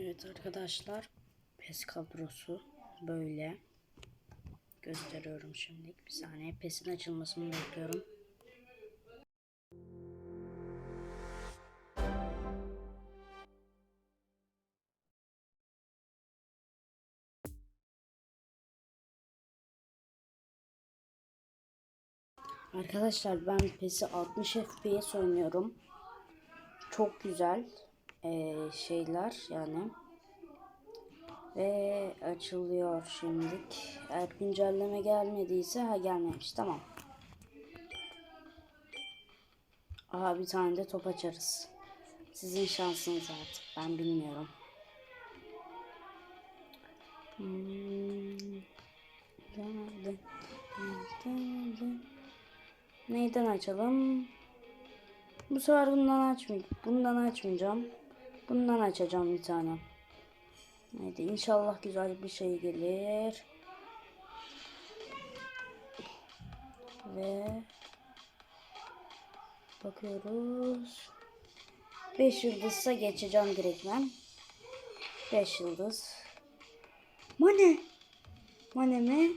Evet arkadaşlar PES kadrosu böyle gösteriyorum şimdi bir saniye PES'in açılmasını bekliyorum. Arkadaşlar ben PES'i 60 FPS oynuyorum. Çok güzel eee, şeyler yani. Ve açılıyor şimdilik. Eğer güncelleme gelmediyse ha gelmemiş tamam. Aha bir tane de top açarız. Sizin şansınız artık ben bilmiyorum. Hmm. Neyden açalım? Bu sefer bundan açmayacağım. Bundan açmayacağım. Bundan açacağım bir tane. Haydi inşallah güzel bir şey gelir. Ve bakıyoruz. 5 yıldızsa geçeceğim direktmen. 5 yıldız. Mane. Mane mi?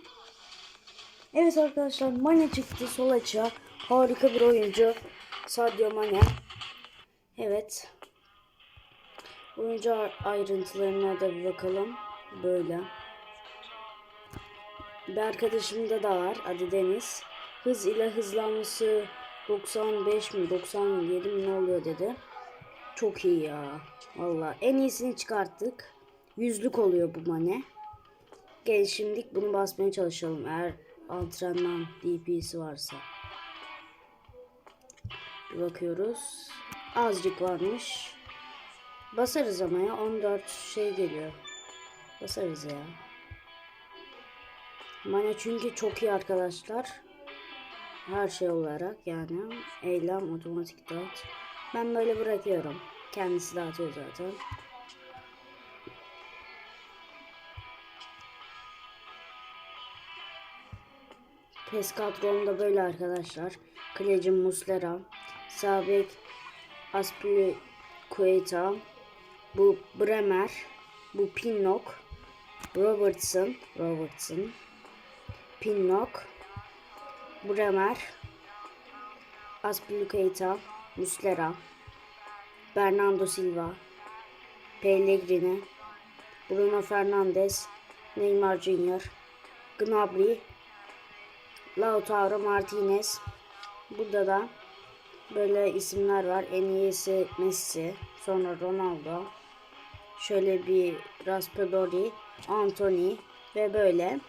Evet arkadaşlar Mane çıktı sol açığa. Harika bir oyuncu. Sadio Mane. Evet. Oyuncu ayrıntılarına da bir bakalım. Böyle. Bir arkadaşımda da var. Adı Deniz. Hız ile hızlanması 95 mi 97 mi ne oluyor dedi. Çok iyi ya. Valla en iyisini çıkarttık. Yüzlük oluyor bu mane. Gel şimdilik bunu basmaya çalışalım. Eğer antrenman DP'si varsa. Bir bakıyoruz. Azıcık varmış. Basarız ama ya 14 şey geliyor. Basarız ya. Mane çünkü çok iyi arkadaşlar. Her şey olarak yani. Eylem otomatik dağıt. Ben böyle bırakıyorum. Kendisi dağıtıyor zaten. PES kadromda böyle arkadaşlar. Kalecim Muslera. Sabek Aspilicueta. Bu Bremer. Bu Pinnock. Robertson. Robertson. Pinnock. Bremer. Aspilicueta. Muslera. Bernardo Silva. Pellegrini. Bruno Fernandes. Neymar Jr. Gnabry. Lautaro Martinez. Burada da böyle isimler var. En iyisi Messi. Sonra Ronaldo. Şöyle bir Raspadori, Anthony ve böyle.